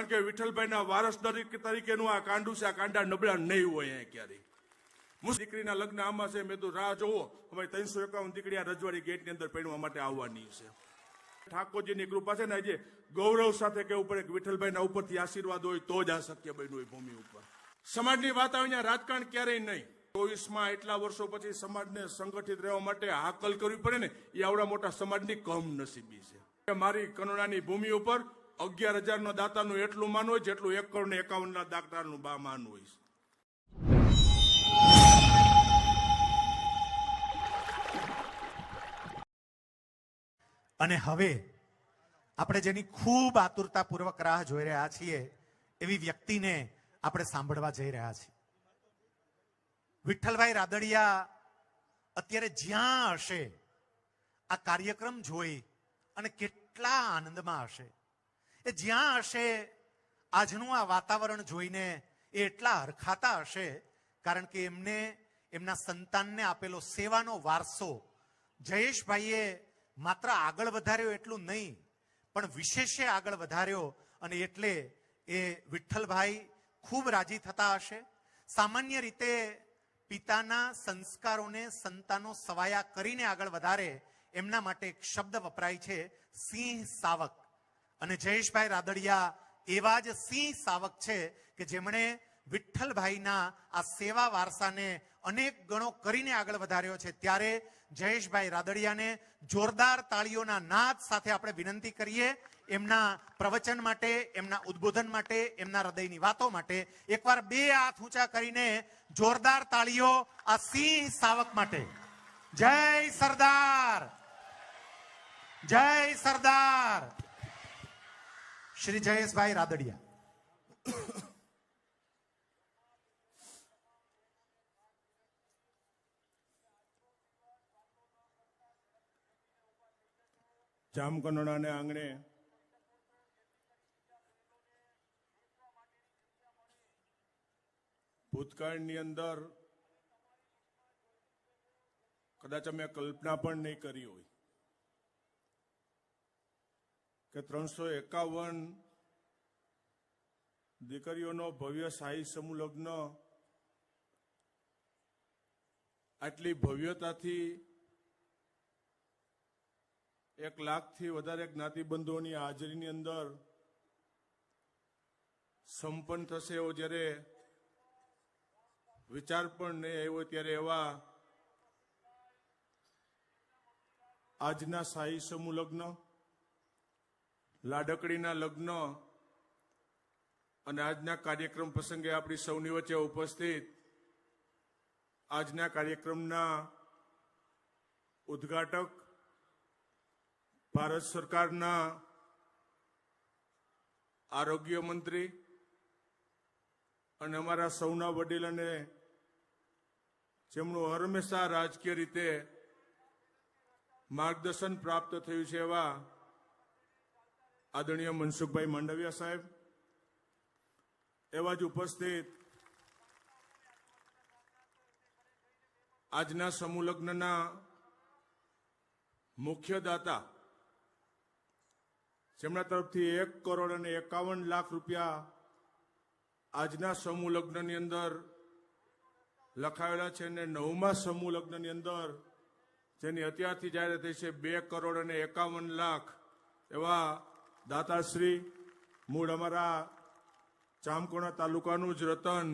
કારણ કે વિઠ્ઠલભાઈના વારસ તરીકેનું આ કાંડું છે, આ કાંડા નબળા નહીં હોય અહીંયા ક્યારેય. દીકરીના લગ્ન આમાં છે, મેં તો રાહ જોવો અમે ત્રણસો એકાવન દીકરી આ રજવાડી ગેટની અંદર પહેરવા માટે આવવાની છે. ઠાકોરજીની કૃપા છે ને, આજે ગૌરવ સાથે કેવું પડે કે વિઠ્ઠલભાઈના ઉપરથી આશીર્વાદ હોય તો જ આ શક્ય બન્યું ભૂમિ ઉપર. સમાજની વાત આવે રાજકારણ ક્યારેય નહીં. ચોવીસમાં એટલા વર્ષો પછી સમાજને સંગઠિત રહેવા માટે હાકલ કરવી પડે ને, એ આવડા મોટા સમાજની કમ નસીબી છે મારી કરુણાની ભૂમિ ઉપર અગિયાર હજારનો દાતાનું એટલું માન હોય જેટલું એક કરોડ ને એકાવન ના દાતાનું બા માન હોય અને હવે આપણે જેની ખૂબ આતુરતાપૂર્વક રાહ જોઈ રહ્યા છીએ, એવી વ્યક્તિને આપણે સાંભળવા જઈ રહ્યા છીએ. વિઠ્ઠલભાઈ રાદડિયા અત્યારે જ્યાં હશે, આ કાર્યક્રમ જોઈ અને કેટલા આનંદમાં હશે. એ જ્યાં હશે, આજનું આ વાતાવરણ જોઈને એ એટલા હરખાતા હશે, કારણ કે એમને, એમના સંતાનને આપેલો સેવાનો વારસો જયેશભાઈએ માત્ર આગળ વધાર્યો એટલું નહીં, પણ વિશેષે આગળ વધાર્યો અને એટલે એ વિઠ્ઠલભાઈ ખૂબ રાજી થતા હશે. સામાન્ય રીતે પિતાના સંસ્કારોને સંતાનો સવાયા કરીને આગળ વધારે, એમના માટે એક શબ્દ વપરાય છે, સિંહ સાવક. અને જયેશભાઈ રાદડિયા એવા જ સિંહ સાવક છે કે જેમણે વિઠ્ઠલભાઈના આ સેવા વારસાને અનેક ગણો કરીને આગળ વધાર્યો છે. ત્યારે જયેશભાઈ રાદડિયાને જોરદાર તાળીઓના નાદ સાથે આપણે વિનંતી કરીએ. એમના પ્રવચન માટે, એમના ઉદ્બોધન માટે, એમના હૃદયની વાતો માટે એકવાર બે હાથ ઊંચા કરીને જોરદાર તાળીઓ આ સિંહ સાવક માટે. જય સરદાર! જય સરદાર! શ્રી જયેશભાઈ રાદડિયા. જામકંડોળાને આંગણે ભૂતકાળની અંદર કદાચ અમે કલ્પના પણ નહીં કરી હોય. કે ત્રણસો એકાવન દીકરીઓનો ભવ્ય શાહી સમૂહ લગ્ન આટલી ભવ્યતાથી એક લાખથી વધારે જ્ઞાતિબંધોની હાજરીની અંદર સંપન્ન થશે એવો જ્યારે વિચાર પણ નહીં આવ્યો ત્યારે એવા આજના શાહી સમૂહ લગ્ન લાડકડીના લગ્ન અને આજના કાર્યક્રમ પ્રસંગે આપણી સૌની વચ્ચે ઉપસ્થિત આજના કાર્યક્રમના ઉદ્ઘાટક ભારત સરકારના આરોગ્ય મંત્રી અને અમારા સૌના વડીલ અને જેમનું હંમેશા રાજકીય રીતે માર્ગદર્શન પ્રાપ્ત થયું છે એવા આદરણીય મનસુખભાઈ માંડવિયા સાહેબ, એવા જ ઉપસ્થિત આજના સમૂહલગ્નના મુખ્ય દાતા, જેમના તરફથી એક કરોડ અને એકાવન લાખ રૂપિયા આજના સમૂહ લગ્નની અંદર લખાવેલા છે અને નવમા સમૂહ લગ્નની અંદર જેની અત્યારથી જાહેરાત થઈ છે, બે કરોડ અને એકાવન લાખ એવા દાતાશ્રી, મૂળ અમારા ચામકોણા તાલુકાનું જ રતન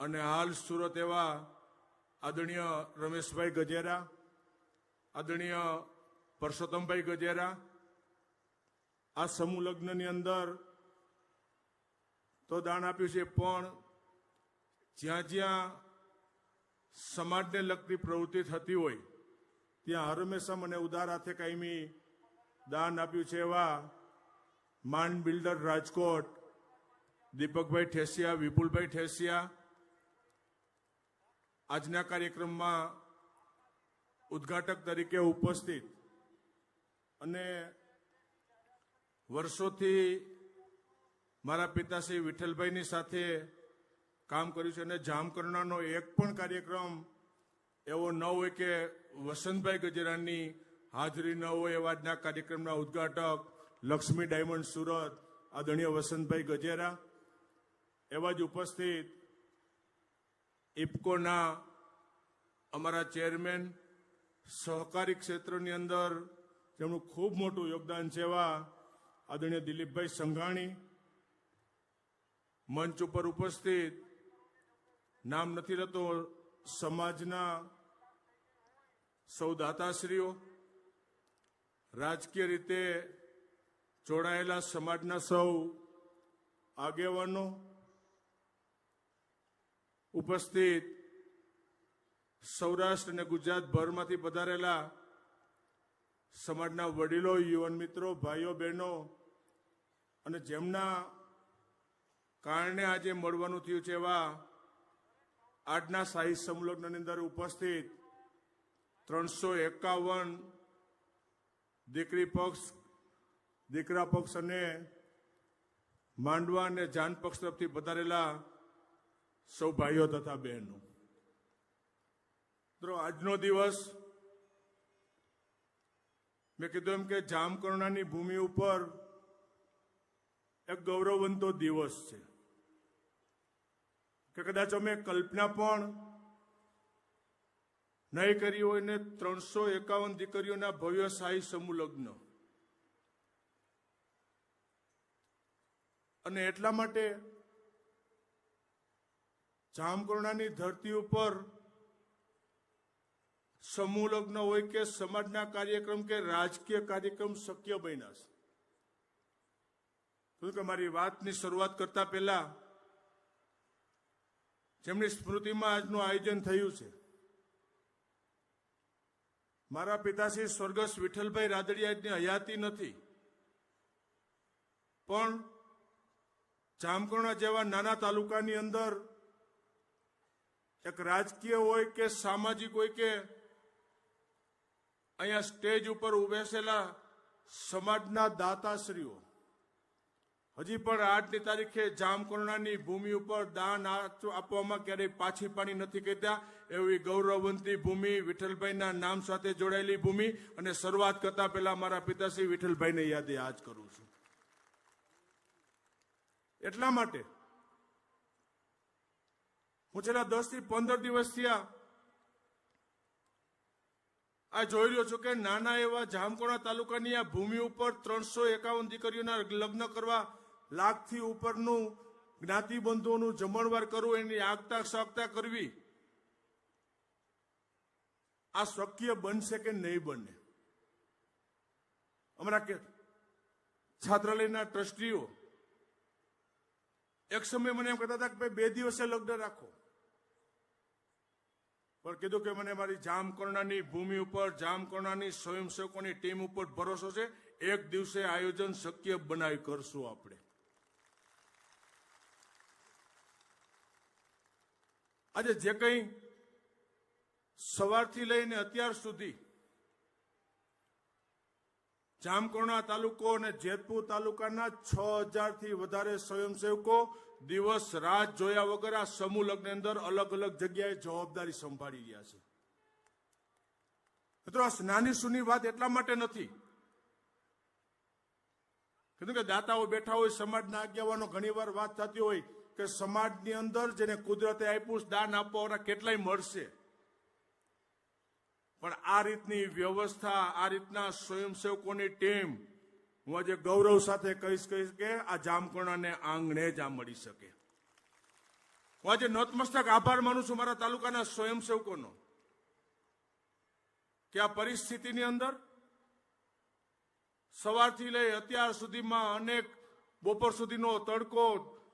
અને હાલ સુરત એવા આદરણીય રમેશભાઈ ગજેરા, આદરણીય પરસોત્તમભાઈ ગજેરા, આ સમૂહ લગ્નની અંદર તો દાન આપ્યું છે, પણ જ્યાં જ્યાં સમાજને લગતી પ્રવૃત્તિ થતી હોય, ત્યાં હંમેશા મને ઉદાર હાથે કાયમી દાન આપ્યું છે એવા માંડ બિલ્ડર રાજકોટ, દીપકભાઈ ઠેસિયા, વિપુલભાઈ ઠેસિયા, આજના કાર્યક્રમમાં ઉદ્ઘાટક તરીકે ઉપસ્થિત અને વર્ષોથી મારા પિતાશ્રી વિઠ્ઠલભાઈની સાથે કામ કર્યું છે અને જામકરણાનો એક પણ કાર્યક્રમ એવો ન હોય કે વસંતભાઈ ગજરાની હાજરી ન હોય એવા આજના કાર્યક્રમના ઉદ્ઘાટક લક્ષ્મી ડાયમંડ સુરત, આદરણીય વસંતભાઈ ગજેરા, એવા જ ઉપસ્થિત ઇફકોના અમારા ચેરમેન, સહકારી ક્ષેત્રની અંદર જેમનું ખૂબ મોટું યોગદાન છે એવા આદરણીય દિલીપભાઈ સંઘાણી, મંચ ઉપર ઉપસ્થિત, નામ નથી લેતો, સમાજના સૌ દાતાશ્રીઓ, રાજકીય રીતે જોડાયેલા સમાજના સૌ આગેવાનો ઉપસ્થિત સૌરાષ્ટ્ર અને ગુજરાતભરમાંથી પધારેલા સમાજના વડીલો, યુવાન મિત્રો, ભાઈઓ, બહેનો અને જેમના કારણે આજે મળવાનું થયું છે એવા આજના સાહિત્ય સંલગ્નની અંદર ઉપસ્થિત ત્રણસો એકાવન દીકરી પક્ષ દીકરા પક્ષ અને માંડવા અને જાન પક્ષ તરફથી પધારેલા સૌ ભાઈઓ તથા બહેનો. મિત્રો, આજનો દિવસ મેં કીધું એમ કે જામકરુણાની ભૂમિ ઉપર એક ગૌરવવંતો દિવસ છે. કે કદાચ અમે કલ્પના પણ નહીં કરી હોય ને ત્રણસો એકાવન દીકરીઓના ભવ્ય શાહી સમૂહ લગ્ન અને એટલા માટે જામકરણાની ધરતી ઉપર સમૂહ લગ્ન હોય કે સમાજના કાર્યક્રમ કે રાજકીય કાર્યક્રમ શક્ય બન્યા છે. શું કે મારી વાતની શરૂઆત કરતા પહેલા જેમની સ્મૃતિમાં આજનું આયોજન થયું છે. મારા પિતાશ્રી સ્વર્ગસ્થ વિઠ્ઠલભાઈ રાદડિયાની હયાતી નથી. પણ જામકરણા જેવા નાના તાલુકાની અંદર એક રાજકીય હોય કે સામાજિક હોય કે અહીંયા સ્ટેજ ઉપર ઉભેસેલા સમાજના દાતાશ્રીઓ. હજી પણ આજની તારીખે જામકરણાની ભૂમિ ઉપર દાન આપવામાં ક્યારેય પાછી પાણી નથી કહેતા એવી ગૌરવવંતી ભૂમિ, વિઠ્ઠલભાઈના નામ સાથે જોડાયેલી ભૂમિ અને શરૂઆત કરતા પહેલા મારા પિતાશ્રી વિઠ્ઠલભાઈને યાદે આજ કરું છું. એટલા માટે. હું છેલ્લા દસથી પંદર દિવસ થયા આ જોઈ રહ્યો છું કે નાના એવા જામકોણા તાલુકાની આ ભૂમિ ઉપર ત્રણસો એકાવન દીકરીઓના લગ્ન કરવા લાખથી ઉપરનું જ્ઞાતિબંધુઓનું જમણવાર કરવું, એની આગતા સાગતા કરવી, આ શક્ય બનશે કે નહીં બને? અમારા છાત્રાલયના ટ્રસ્ટીઓ એક સમય મને એમ કહેતા હતા કે ભાઈ બે દિવસે લગ્ન રાખો. પણ કીધું કે મને મારી જામકર્ણાની ભૂમિ ઉપર, જામકર્ણાની સ્વયંસેવકોની ટીમ ઉપર ભરોસો છે. એક દિવસે આયોજન શક્ય બનાવી કરશું આપણે. આજે જે કંઈ સવારથી લઈને અત્યાર સુધી જામકરણા તાલુકો અને જેતપુર તાલુકાના છ હજારથી વધારે સ્વયંસેવકો દિવસ રાત જોયા વગર આ સમૂહ લગ્ન અંદર અલગ અલગ જગ્યાએ જવાબદારી સંભાળી રહ્યા છે. મિત્રો, આ નાની સુની વાત એટલા માટે નથી. કીધું કે દાતાઓ બેઠા હોય, સમાજના આગેવાનો ઘણીવાર વાત થતી હોય કે સમાજની અંદર જેને કુદરતે આપ્યું દાન આપવાવાળા કેટલાય મળશે. પણ આ રીતની વ્યવસ્થા, આ રીતના સ્વયંસેવકોની ટીમ, હું આજે ગૌરવ સાથે કહીશ કહીશ કે આ જામકરણાને આંગણે જ આ મળી શકે. હું આજે નતમસ્તક આભાર માનું છું મારા તાલુકાના સ્વયંસેવકોનો. કે આ પરિસ્થિતિની અંદર સવારથી લઈ અત્યાર સુધીમાં અનેક બપોર સુધીનો તડકો,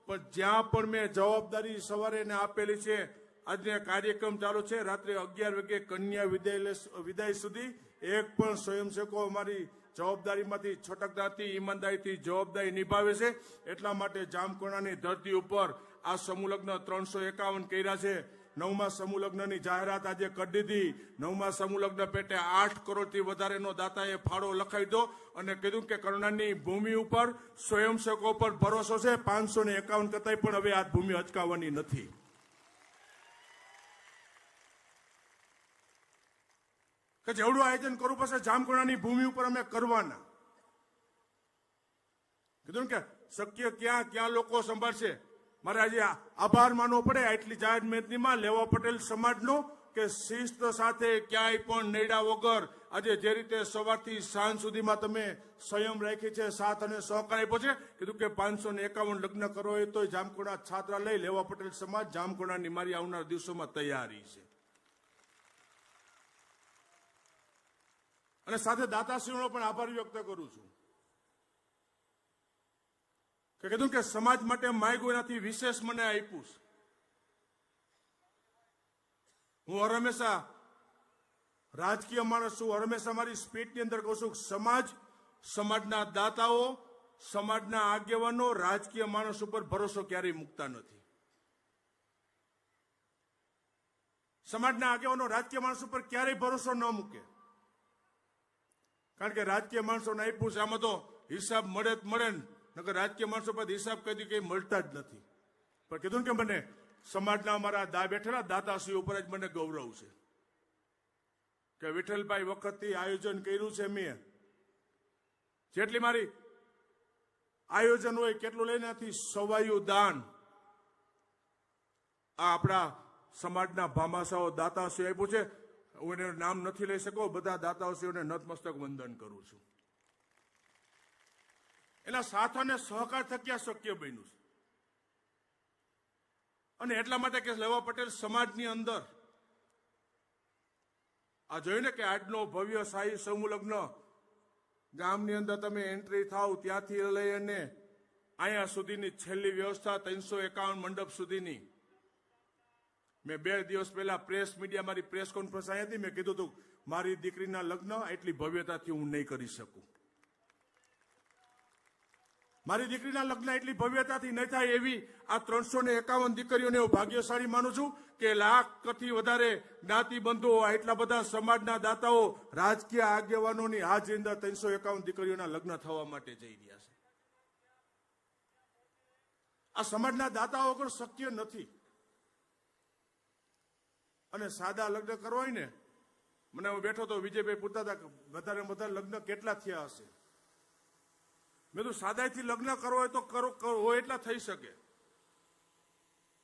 પણ જ્યાં પણ મેં જવાબદારી સવારે આપેલી છે આજનો કાર્યક્રમ ચાલુ છે. રાત્રે અગિયાર વાગે કન્યા વિદાય વિદાય સુધી એક પણ સ્વયંસેવકો અમારી જવાબદારીમાંથી છટકદારથી ઈમાનદારીથી જવાબદારી નિભાવે છે. એટલા માટે જામકોણાની ધરતી ઉપર આ સમૂહલગ્ન ત્રણસો એકાવન કર્યા છે. નવમા સમૂહલગ્નની જાહેરાત આજે કરી દીધી. નવમા સમૂહલગ્ન પેટે આઠ કરોડથી વધારેનો દાતાએ ફાળો લખાવી દો અને કીધું કે કરુણાની ભૂમિ ઉપર સ્વયંસેવકો પર ભરોસો છે. પાંચસો ને એકાવન કરતા પણ હવે આ ભૂમિ અચકાવવાની નથી. કે જેવડું આયોજન કરવું પડશે જામકુણાની ભૂમિ ઉપર અમે કરવાના. કીધું કે શક્ય ક્યાં ક્યાં લોકો સંભાળશે? મારે આજે આભાર માનવો પડે, આટલી જાહેર મેદનીમાં લેવા પટેલ સમાજનો કે શિસ્ત સાથે ક્યાંય પણ નેડા વગર આજે જે રીતે સવારથી સાંજ સુધીમાં તમે સંયમ રાખી છે, સાથ અને સહકાર આપ્યો છે, કીધું કે પાંચસો ને એકાવન લગ્ન કરો હોય તો જામકુણા છાત્રાલય, લેવા પટેલ સમાજ જામકુણાની મારી આવનાર દિવસોમાં તૈયારી છે. અને સાથે દાતાશ્રીઓનો પણ આભાર વ્યક્ત કરું છું. કે કીધું કે સમાજ માટે માય એનાથી વિશેષ મને આપ્યું હું હર હંમેશા રાજકીય માણસ છું હર હંમેશા મારી સ્પીચની અંદર કહું છું સમાજ, સમાજના દાતાઓ, સમાજના આગેવાનો, રાજકીય માણસ ઉપર ભરોસો ક્યારેય મૂકતા નથી. સમાજના આગેવાનો, રાજકીય માણસ ઉપર ક્યારેય ભરોસો ન મૂકે. કારણ કે રાજકીય માણસોને આપ્યું છે, આમાં તો હિસાબ મળે જ મળે ને. નકર રાજકીય માણસો પાસે હિસાબ કદી કંઈ મળતા જ નથી. પણ કીધું કે મને સમાજના અમારા દા બેઠેલા દાતાશ્રી ઉપર જ મને ગૌરવ છે. કે વિઠ્ઠલભાઈ વખતથી આયોજન કર્યું છે મેં. જેટલી મારી આયોજન હોય કેટલું લઈને આથી સવાયું દાન. આ આપણા સમાજના ભામાશાઓ દાતાશ્રી આપ્યું છે. હું એને નામ નથી લઈ શકો, બધા દાતાઓશ્રીઓને નતમસ્તક વંદન કરું છું. એના સાથ અને સહકાર થકી આ શક્ય બન્યું છે? અને એટલા માટે કે લેવા પટેલ સમાજની અંદર આ જોયું ને કે આજનો ભવ્ય શાહી સમુલગ્ન ગામની અંદર તમે એન્ટ્રી થાવ ત્યાંથી લઈ અને અહીંયા સુધીની છેલ્લી વ્યવસ્થા ત્રણસો એકાવન મંડપ સુધીની. મેં બે દિવસ પહેલા પ્રેસ મીડિયા મારી પ્રેસ કોન્ફરન્સ આવી હતી, મેં કીધું હતું મારી દીકરીના લગ્ન, એટલી ભવ્યતાથી હું નહીં કરી શકું. મારી દીકરીના લગ્ન એટલી ભવ્યતાથી નહીં થાય એવી આ ત્રણસો ને એકાવન દીકરીઓને હું ભાગ્યશાળી માનું છું કે લાખથી વધારે જ્ઞાતિ બંધુઓ એટલા બધા સમાજના દાતાઓ, રાજકીય આગેવાનોની હાજરી અંદર ત્રણસો એકાવન દીકરીઓના લગ્ન થવા માટે જઈ રહ્યા છે. આ સમાજના દાતાઓ વગર શક્ય નથી. અને સાદા લગ્ન કરવા ને, મને હું બેઠો તો વિજયભાઈ પૂછતા હતા વધારે વધારે લગ્ન કેટલા થયા હશે? મેં તો સાદાઈથી લગ્ન કરવો હોય તો કરો એટલા થઈ શકે.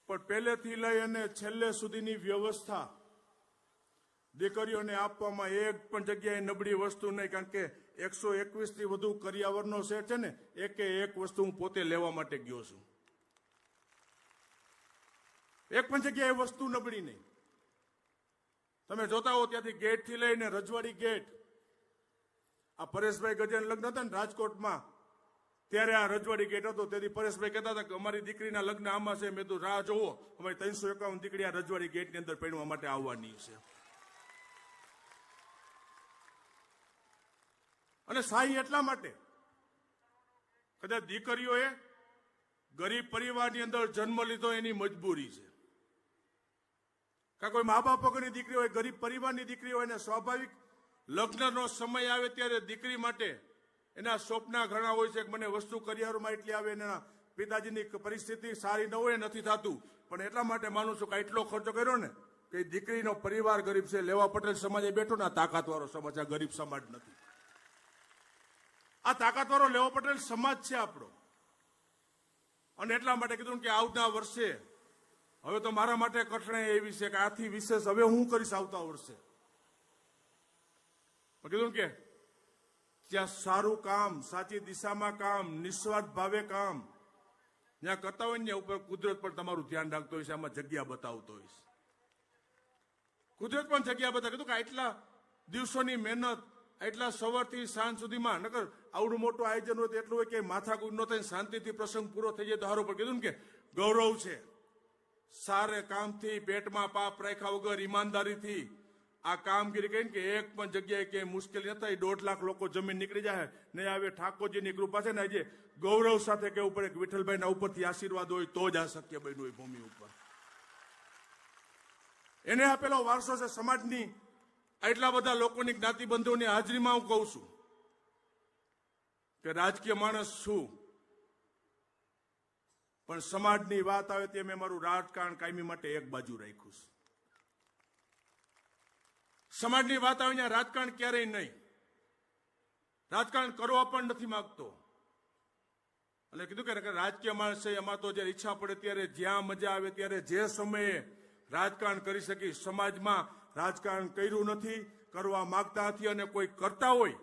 પણ પહેલેથી લઈ અને છેલ્લે સુધીની વ્યવસ્થા દીકરીઓને આપવામાં એક પણ જગ્યાએ નબળી વસ્તુ નહીં, કારણ કે એકસો એકવીસથી વધુ કરિયાવરનો સેટ છે ને, એકે એક વસ્તુ હું પોતે લેવા માટે ગયો છું. એક પણ જગ્યાએ વસ્તુ નબળી નહીં. તમે જોતા હો ત્યાંથી ગેટથી લઈને રજવાડી ગેટ. આ પરેશભાઈ ગજેન લગ્ન હતા ને રાજકોટમાં, ત્યારે આ રજવાડી ગેટ હતો. તેથી પરેશભાઈ કહેતા હતા કે અમારી દીકરીના લગ્ન આમાં છે, મેં તો રાહ જોવો. અમારી ત્રણસો એકાવન દીકરી આ રજવાડી ગેટની અંદર પહેરવા માટે આવવાની છે. અને શાહી એટલા માટે, કદાચ દીકરીઓએ ગરીબ પરિવારની અંદર જન્મ લીધો એની મજબૂરી છે. કાં કોઈ મા બાપ વગરની દીકરી હોય, ગરીબ પરિવારની દીકરી હોય અને સ્વાભાવિક લગ્નનો સમય આવે ત્યારે દીકરી માટે એના સ્વપ્ના ઘણા હોય છે કે મને વસ્તુ કરિયારોમાં એટલી આવે એના પિતાજીની પરિસ્થિતિ સારી ન હોય નથી થતું. પણ એટલા માટે માનું છું કે એટલો ખર્ચો કર્યો ને કે દીકરીનો પરિવાર ગરીબ છે. લેવા પટેલ સમાજે બેઠો ને આ તાકાતવાળો સમાજ આ ગરીબ સમાજ નથી. આ તાકાતવાળો લેવા પટેલ સમાજ છે આપણો. અને એટલા માટે કીધું કે આવતા વર્ષે હવે તો મારા માટે કઠણે એવી છે કે આથી વિશેષ હવે હું કરીશ આવતા વર્ષે. કીધું કે, જ્યાં સારું કામ, સાચી દિશામાં કામ, નિસ્વાર્થ ભાવે કામ, જ્યાં કરતા હોય ને ઉપર કુદરત પણ તમારું ધ્યાન રાખતો હોય છે, આમાં જગ્યા બતાવતો હોય કુદરત પણ જગ્યા બતાવ. કીધું કે આટલા દિવસોની મહેનત, એટલા સવારથી સાંજ સુધીમાં, નકર આવડું મોટું આયોજન હોય એટલું હોય કે માથા કુદ ન થાય શાંતિથી પ્રસંગ પૂરો થઈ જાય તો હારો પણ કીધું કે, ગૌરવ છે. સારે કામથી પેટમાં પાપ રાખ્યા વગર ઈમાનદારીથી આ કામગીરી કરીને કે એક પણ જગ્યાએ કે મુશ્કેલી ન થાય. દોઢ લાખ લોકો જમીન નીકળી જાય ને આવે ઠાકોરજીની કૃપા છે ને આજે ગૌરવ સાથે કેવું પડે કે વિઠ્ઠલભાઈના ઉપરથી આશીર્વાદ હોય તો જ આ શક્ય બન્યું હોય ભૂમિ ઉપર. એને આપેલો વારસો છે સમાજની. એટલા બધા લોકોની જ્ઞાતિબંધોની હાજરીમાં હું કહું છું કે રાજકીય માણસ છું. પણ સમાજની વાત આવે તે મેં મારું રાજકારણ કાયમી માટે એક બાજુ રાખ્યું છે. સમાજની વાત આવે ત્યાં રાજકારણ ક્યારેય નહીં. રાજકારણ કરવા પણ નથી માગતો. એટલે કીધું કે રાજકીય માણસ છે એમાં તો જ્યારે ઈચ્છા પડે ત્યારે જ્યાં મજા આવે ત્યારે જે સમયે રાજકારણ કરી શકી, સમાજમાં રાજકારણ કર્યું નથી, કરવા માગતા નથી અને કોઈ કરતા હોય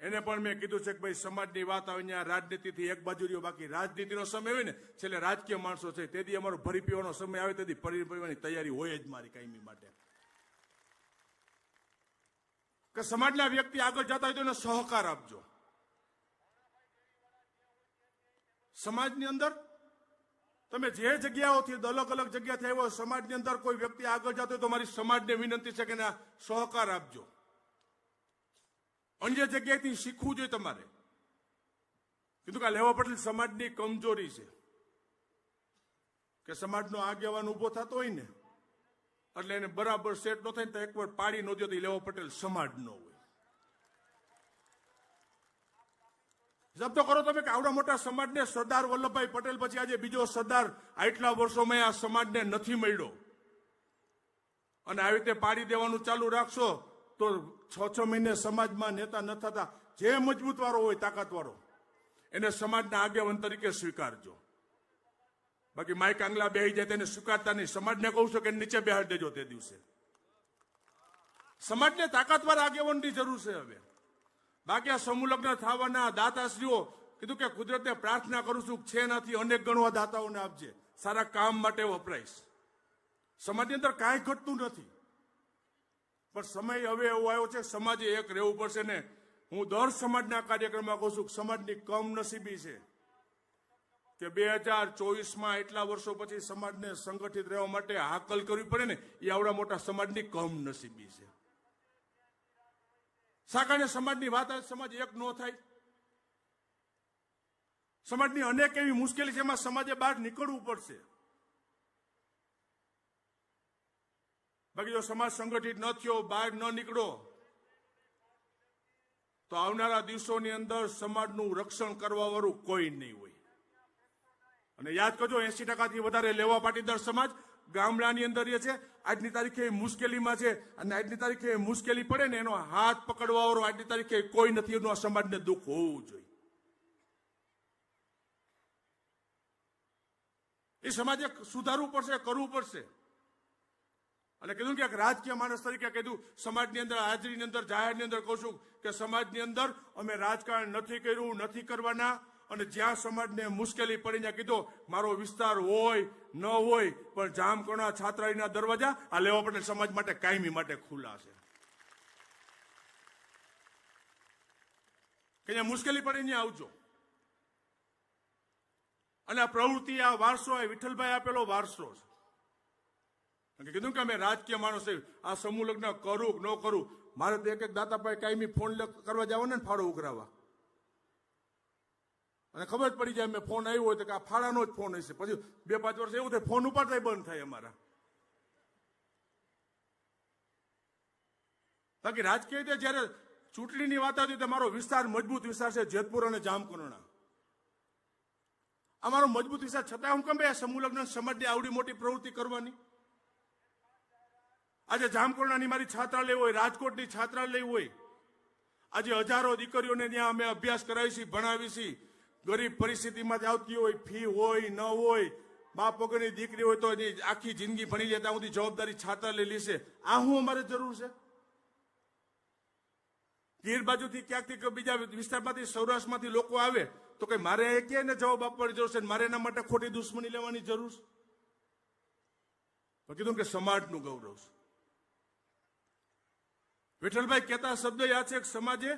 એને પણ મેં કીધું છે કે ભાઈ સમાજની વાત આવે ત્યાં રાજનીતિથી એક બાજુ રહ્યો, બાકી રાજનીતિનો સમય હોય ને, છેલ્લે રાજકીય માણસો છે, તેથી અમારો ભરી પીવાનો સમય આવે, તેથી ફરી પીવાની તૈયારી હોય જ મારી કાયમી માટે. કે સમાજના વ્યક્તિ આગળ જતા હોય તો એને સહકાર આપજો. સમાજની અંદર તમે જે જગ્યાઓથી અલગ અલગ જગ્યાથી આવ્યો સમાજની અંદર કોઈ વ્યક્તિ આગળ જતો હોય તો મારી સમાજને વિનંતી છે કે સહકાર આપજો. અન્ય જગ્યાએથી શીખવું જોઈએ તમારે. કીધું કે આ લેવા પટેલ સમાજની કમજોરી છે. કે સમાજનો આગેવાન ઊભો થતો હોય ને, એટલે એને બરાબર સેટ ન થાય ને તો એકવાર પાડી ન દો તો લેવા પટેલ સમાજ ન હોય જપ્તો કરો તમે કે આવડા મોટા સમાજને સરદાર વલ્લભભાઈ પટેલ પછી આજે બીજો સરદાર આટલા વર્ષોમાં આ સમાજને નથી મળ્યો. અને આવી રીતે પાડી દેવાનું ચાલુ રાખશો તો છ છ મહિને સમાજમાં નેતા ન થતા, જે મજબૂત વાળો હોય તાકાત વાળો એને સમાજના આગેવાન તરીકે સ્વીકારજો. બાકી માઇક આંગલા બેહી જાય તેને સ્વીકારતા નહીં. સમાજને કહું છું કે નીચે બેહાડી દેજો તે દિવસે. સમાજને તાકાતવાર આગેવાનની જરૂર છે હવે. બાકી આ સમૂહલગ્ન થવાના દાતાશ્રીઓ કીધું કે કુદરતે પ્રાર્થના કરું છું છે નથી અનેક ગણવા દાતાઓને આપજે. સારા કામ માટે વપરાઈશ. સમાજની અંદર કાંઈ ઘટતું નથી. પણ સમય હવે એવો આવ્યો છે, સમાજે એક રહેવું પડશે ને. હું દર સમાજના કાર્યક્રમમાં કહું છું સમાજની કમનસીબી છે કે બે હજાર ચોવીસમાં એટલા વર્ષો પછી સમાજને સંગઠિત રહેવા માટે હાકલ કરવી પડે ને, એ આવડા મોટા સમાજની કમનસીબી છે. સાકાને સમાજની વાત આવે, સમાજ એક ન થાય? સમાજની અનેક એવી મુશ્કેલી છે, એમાં સમાજે બહાર નીકળવું પડશે. બાકી જો સમાજ સંગઠિત ન થયો, બહાર ન નીકળો, તો આવનારા દિવસોની અંદર સમાજનું રક્ષણ કરવા વાળું કોઈ નહીં હોય. અને યાદ કરજો એસી ટકાથી વધારે લેવા પાટીદાર સમાજ ગામડાની અંદર એ છે. આજની તારીખે મુશ્કેલીમાં છે અને આજની તારીખે મુશ્કેલી પડે ને એનો હાથ પકડવા વાળો આજની તારીખે કોઈ નથી. એનું આ સમાજને દુઃખ હોવું જોઈએ. એ સમાજે સુધારવું પડશે, કરવું પડશે. અને કીધું કે રાજકીય માણસ તરીકે કીધું, સમાજની અંદર હાજરીની અંદર, જાહેરની અંદર કહું છું કે સમાજની અંદર અમે રાજકારણ નથી કર્યું, નથી કરવાના. અને જ્યાં સમાજને મુશ્કેલી પડી ત્યાં કીધો, મારો વિસ્તાર હોય, ન હોય, પણ જામકણા છાત્રાલયના દરવાજા, આ લેવા પટેલ સમાજ માટે કાયમી માટે ખુલ્લા છે. કે મુશ્કેલી પડી ત્યાં આવજો. અને આ પ્રવૃત્તિ આ વારસો એ વિઠ્ઠલભાઈ આપેલો વારસો છે. કે કીધું કે અમે રાજકીય માણસ આ સમૂહ લગ્ન કરું ન કરું, મારે તો એક એક દાતાભાઈ કાયમી ફોન કરવા જવાના ને ફાળો ઉઘરાવા. અને ખબર જ પડી જાય મેં ફોન આવ્યો હોય તો કે આ ફાળાનો જ ફોન હશે. પછી બે પાંચ વર્ષ એવું થાય, ફોન ઉપાડતા બંધ થાય અમારા. બાકી રાજકીય રીતે જયારે ચૂંટણીની વાત આવતી તો મારો વિસ્તાર મજબૂત વિસ્તાર છે, જેતપુર અને જામકુરણા અમારો મજબૂત વિસ્તાર છતાં હું કેમ ભાઈ આ સમૂહ લગ્ન સમાજની આવડી મોટી પ્રવૃત્તિ કરવાની? આજે જામકુરણાની મારી છાત્રાલય હોય, રાજકોટની છાત્રાલય હોય. આજે હજારો દીકરીઓને ત્યાં અમે અભ્યાસ કરાવી છીએ, ભણાવી છીએ. ગરીબ પરિસ્થિતિમાંથી આવતી હોય, ફી હોય, ન હોય, બાપ વગરની દીકરી હોય તો એની આખી જિંદગી ભણી ત્યાં સુધી જવાબદારી છાત્રાલય લેશે. આ હું અમારે જરૂર છે? ગીર બાજુથી ક્યાંકથી બીજા વિસ્તારમાંથી, સૌરાષ્ટ્રમાંથી લોકો આવે, તો કે મારે એ કે જવાબ આપવાની જરૂર છે? મારે એના માટે ખોટી દુશ્મની લેવાની જરૂર છે? કીધું કે સમાજનું ગૌરવ છે. વિઠ્ઠલભાઈ કહેતા શબ્દ યાદ છે સમાજે?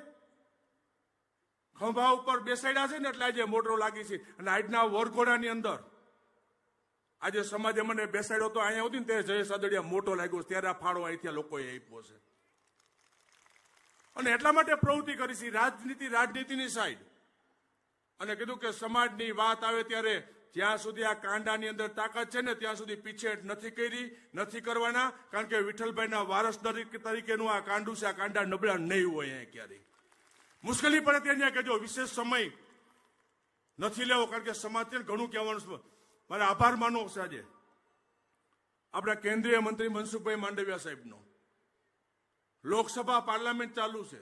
ખંભા ઉપર બેસાડ્યા છે ને એટલે આજે મોટરો લાગી છે. અને આજના વરઘોડાની અંદર આજે સમાજે મને બેસાડ્યો તો અહીંયા હતી ને ત્યારે જયેશ આદડિયા મોટો લાગ્યો. ત્યારે આ ફાળો અહીંથી લોકોએ આપ્યો છે. અને એટલા માટે પ્રવૃત્તિ કરી છે. રાજનીતિ, રાજનીતિની સાઈડ અને કીધું કે સમાજની વાત આવે ત્યારે જ્યાં સુધી આ કાંડાની અંદર તાકાત છે ને ત્યાં સુધી પીછેહટ નથી કરી, નથી કરવાના, કારણ કે વિઠ્ઠલભાઈના વારસ તરીકે- તરીકેનું આ કાંડું છે, આ કાંડા નબળા નહીં હોય અહીંયા ક્યારેય. મુશ્કેલી પડે ત્યાં ત્યાં કહેજો વિશેષ સમય નથી લેવો, કારણ કે સમાજ ઘણું કહેવાનું મારે આભાર માનવો છે આજે. આપણા કેન્દ્રીય મંત્રી મનસુખભાઈ માંડવિયા સાહેબનો. લોકસભા પાર્લામેન્ટ ચાલુ છે.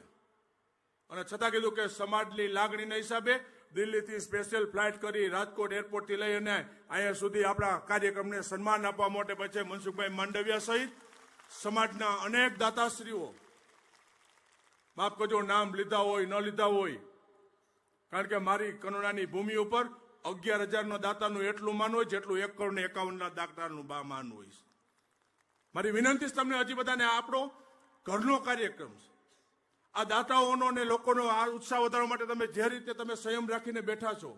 અને છતાં કીધું કે સમાજની લાગણીના હિસાબે દિલ્હીથી સ્પેશિયલ ફ્લાઇટ કરી રાજકોટ એરપોર્ટથી લઈ અને અહીંયા સુધી આપણા કાર્યક્રમને સન્માન આપવા માટે પછી મનસુખભાઈ માંડવિયા સહિત સમાજના અનેક દાતાશ્રીઓ માફ કજો નામ લીધા હોય, ન લીધા હોય, કારણ કે મારી કરુણાની ભૂમિ ઉપર અગિયાર હજારનો દાતાનું એટલું માન હોય જેટલું એક કરોડ એકાવનના દાતાનું માન હોય. મારી વિનંતી તમને હજી બધાને આપણો ઘરનો કાર્યક્રમ છે આ દાતાઓનો અને લોકોનો આ ઉત્સાહ વધારવા માટે તમે જે રીતે તમે સંયમ રાખીને બેઠા છો.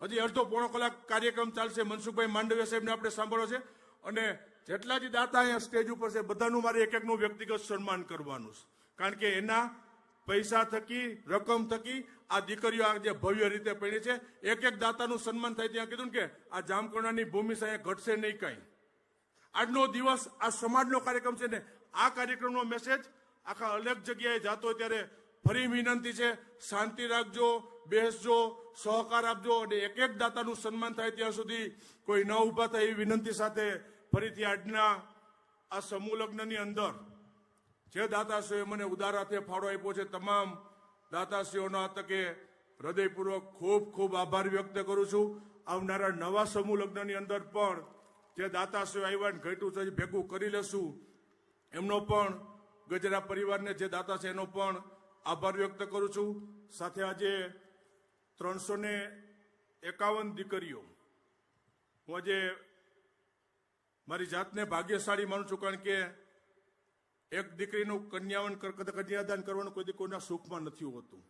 હજી અડધો પોણો કલાક કાર્યક્રમ ચાલશે મનસુખભાઈ માંડવિયા સાહેબને આપણે સાંભળો છે. અને જેટલા જે દાતા અહીંયા સ્ટેજ ઉપર છે, બધાનું મારે એક એકનું વ્યક્તિગત સન્માન કરવાનું છે. કારણ કે એના પૈસા થકી, રકમ થકી આ દીકરીઓ આ જે ભવ્ય રીતે પડી છે એક એક દાતાનું સન્માન થાય ત્યાં કીધું કે આ જામકરણાની ભૂમિ અહીંયા ઘટશે નહીં કાંઈ. આજનો દિવસ આ સમાજનો કાર્યક્રમ છે ને આ કાર્યક્રમનો મેસેજ આખા અલગ જગ્યાએ જાતો ત્યારે ફરી વિનંતી છે, શાંતિ રાખજો, બેસજો, સહકાર આપજો અને એક એક દાતાનું સન્માન થાય ત્યાં સુધી કોઈ ન ઊભા થાય એવી વિનંતી સાથે ફરીથી આજના આ સમૂહ લગ્નની અંદર જે દાતાશ્રીઓએ મને ઉદાર હાથે ફાળો આપ્યો છે, તમામ દાતાશ્રીઓના તકે હૃદયપૂર્વક ખૂબ ખૂબ આભાર વ્યક્ત કરું છું. આવનારા નવા સમૂહ લગ્નની અંદર પણ જે દાતાશ્રીઓ આવ્યા ઘટ્યું છે ભેગું કરી લેશું એમનો પણ ગજરા પરિવારને જે દાતા છે એનો પણ આભાર વ્યક્ત કરું છું. સાથે આજે ત્રણસો ને એકાવન દીકરીઓ. હું આજે મારી જાતને ભાગ્યશાળી માનું છું કારણ કે એક દીકરીનું કન્યાવન કન્યાદાન કરવાનું કોઈ કોઈના સુખમાં નથી હોતું.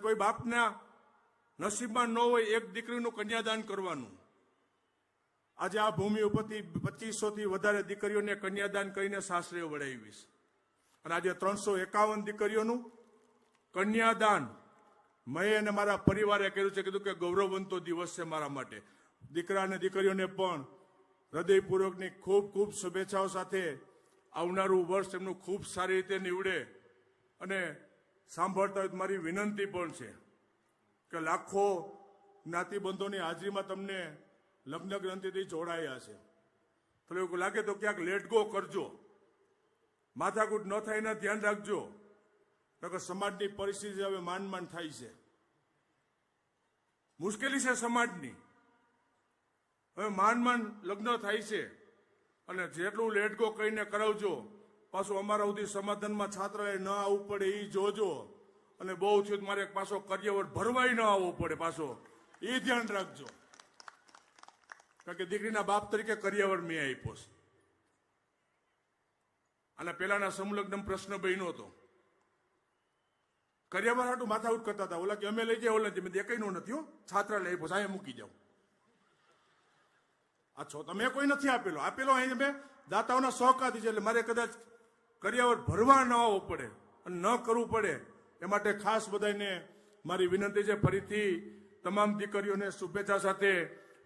કોઈ બાપના નસીબમાં ન હોય એક દીકરીનું કન્યાદાન કરવાનું. આજે આ ભૂમિ ઉપરથી પચીસો થી વધારે દીકરીઓને કન્યાદાન કરીને સાસરે વડાવીશ અને આજે ત્રણસો એકાવન દીકરીઓનું કન્યાદાન મેં અને મારા પરિવારે કર્યું છે. કીધું કે ગૌરવવંતો દિવસ છે મારા માટે. દીકરા અને દીકરીઓને પણ હૃદયપૂર્વકની ખૂબ ખૂબ શુભેચ્છાઓ સાથે આવનારું વર્ષ એમનું ખૂબ સારી રીતે નીવડે અને સાંભળતા મારી વિનંતી પણ છે કે લાખો જ્ઞાતિબંધોની હાજરીમાં તમને લગ્ન ગ્રંથિથી જોડાયા છે. તો એવું લાગે તો ક્યાંક લેટ ગો કરજો. માથાકૂટ ન થાય એના ધ્યાન રાખજો. નકર સમાજની પરિસ્થિતિ હવે માંડ માંડ થાય છે. મુશ્કેલી છે સમાજની. હવે માંડ માંડ લગ્ન થાય છે. અને જેટલું લેટ ગો કહીને કરાવજો, પાછું અમારા સુધી સમાધાનમાં છાત્રએ ન આવવું પડે એ જોજો. અને બહુ થયું મારે પાછો કર્યવર ભરવાય ન આવવો પડે પાછો. એ ધ્યાન રાખજો. કારણ કે દીકરીના બાપ તરીકે કરિયાવર મેં આપ્યો છે. અને પેલાના સમલગ્ન પ્રશ્ન બન્યો હતો. કરિયાવર હાટું માથાઉટ કરતા હતા. ઓલા કે, અમે લઈ ગયા ઓલા મેં દેખાઈ નથી છાત્રા લઈ પોસ અહીંયા મૂકી જાઉં આ છો, તમે કોઈ નથી આપેલો. આપેલો અહીં મેં દાતાઓના સહકારથી છે, એટલે મારે કદાચ કરિયાવર ભરવા ન આવવો પડે અને ન કરવું પડે, એ માટે ખાસ બધાને મારી વિનંતી છે, ફરીથી તમામ દીકરીઓને શુભેચ્છા સાથે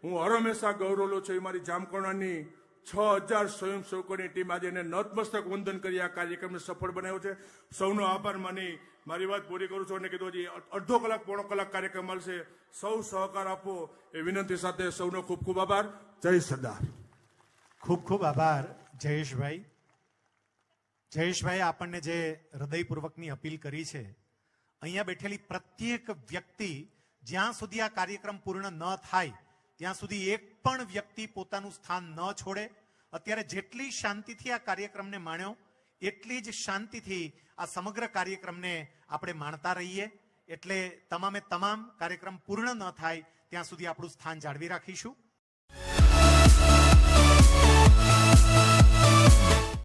હું હરમેશા ગૌરવલો છું. એ મારી જામકોણાની છ હજાર સ્વયંસેવકોની ટીમ આજે એને નતમસ્તક વંદન કરી આ કાર્યક્રમને સફળ બનાવ્યો છે. સૌનો આભાર માની મારી વાત પૂરી કરું છું અને કીધું હજી અડધો કલાક, પોણો કલાક કાર્યક્રમ મળશે સૌ સહકાર આપો એ વિનંતી સાથે સૌનો ખૂબ ખૂબ આભાર. જય સરદાર. ખૂબ ખૂબ આભાર, જયેશભાઈ. જયેશભાઈ, આપણને જે હૃદયપૂર્વકની અપીલ કરી છે, અહીંયા બેઠેલી પ્રત્યેક વ્યક્તિ જ્યાં સુધી આ કાર્યક્રમ પૂર્ણ ન થાય ત્યાં સુધી એક પણ વ્યક્તિ પોતાનું સ્થાન ન છોડે. અત્યારે જેટલી શાંતિથી આ કાર્યક્રમને માણ્યો, એટલી જ શાંતિથી આ સમગ્ર કાર્યક્રમને આપણે માણતા રહીએ. એટલે તમામે તમામ કાર્યક્રમ પૂર્ણ ન થાય, ત્યાં સુધી આપણું સ્થાન જાળવી રાખીશું.